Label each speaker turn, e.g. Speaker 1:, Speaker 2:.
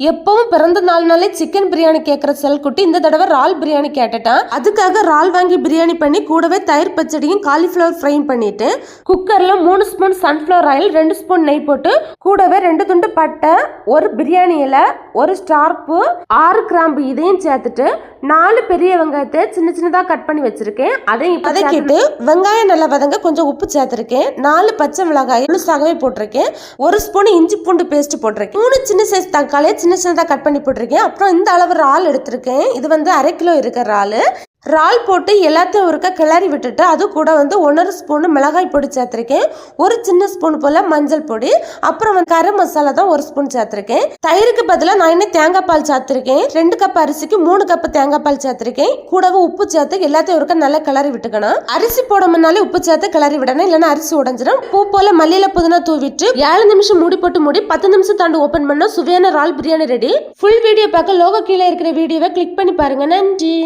Speaker 1: எப்பவும் பிறந்த நாள்னாலே சிக்கன் பிரியாணி கேட்குற செல்குட்டி. இந்த தடவை இறால் பிரியாணி கேட்டுட்டான். அதுக்காக இறால் வாங்கி பிரியாணி பண்ணி கூடவே தயிர் பச்சடியும் காலிஃப்ளவர் ஃப்ரையும் பண்ணிட்டு குக்கர்ல மூணு ஸ்பூன் சன்ஃப்ளவர் ஆயில் ரெண்டு ஸ்பூன் நெய் போட்டு கூடவே ரெண்டு துண்டு பட்டை ஒரு பிரியாணியில் ஒரு ஸ்டார்ப்பு ஆறு கிராம்பு இதையும் சேர்த்துட்டு நாலு பெரிய வெங்காயத்தை சின்ன சின்னதாக கட் பண்ணி வச்சிருக்கேன். அதையும் வதக்கிட்டு வெங்காயம் நல்லா வதங்க கொஞ்சம் உப்பு சேர்த்துருக்கேன். நாலு பச்சை மிளகாய் முழுசாகவே போட்டிருக்கேன். ஒரு ஸ்பூன் இஞ்சி பூண்டு பேஸ்ட் போட்டிருக்கேன். மூணு சின்ன சைஸ் தக்காளியை சின்ன சின்னதாக கட் பண்ணி போட்டிருக்கேன். அப்புறம் இந்த அளவு இறால் எடுத்திருக்கேன். இது வந்து அரை கிலோ இருக்கிற இறால். இறால் போட்டு எல்லாத்தையும் ஒருக்க கிளறி விட்டுட்டு அது கூட வந்து ஒன்றரை ஸ்பூன் மிளகாய் பொடி சேர்த்துருக்கேன். ஒரு சின்ன ஸ்பூன் போல் மஞ்சள் பொடி. அப்புறம் வந்து கரம் மசாலா தான் ஒரு ஸ்பூன் சேர்த்துருக்கேன். தயிருக்கு பதிலாக நான் இன்னும் தேங்காய் பால் சேர்த்துருக்கேன். ரெண்டு கப் அரிசிக்கு மூணு கப் தேங்காய் பால் சேர்த்துருக்கேன். கூடவே உப்பு சேர்த்து எல்லாத்தையும் ஒருக்க நல்லா கிளறி விட்டுக்கணும். அரிசி போடமுன்னாலே உப்பு சேர்த்து கிளறி விடணும். இல்லைன்னா அரிசி உடஞ்சிடும் பூ போல மல்லியில புதினா தூவிட்டு ஏழு நிமிஷம் மூடி போட்டு மூடி பத்து நிமிஷம் தாண்டி ஓப்பன் பண்ணா சுவையான இறால் பிரியாணி ரெடி ஃபுல் வீடியோ பார்க்க லோகோ கீழே இருக்கிற வீடியோவை கிளிக் பண்ணி பாருங்க. நன்றி.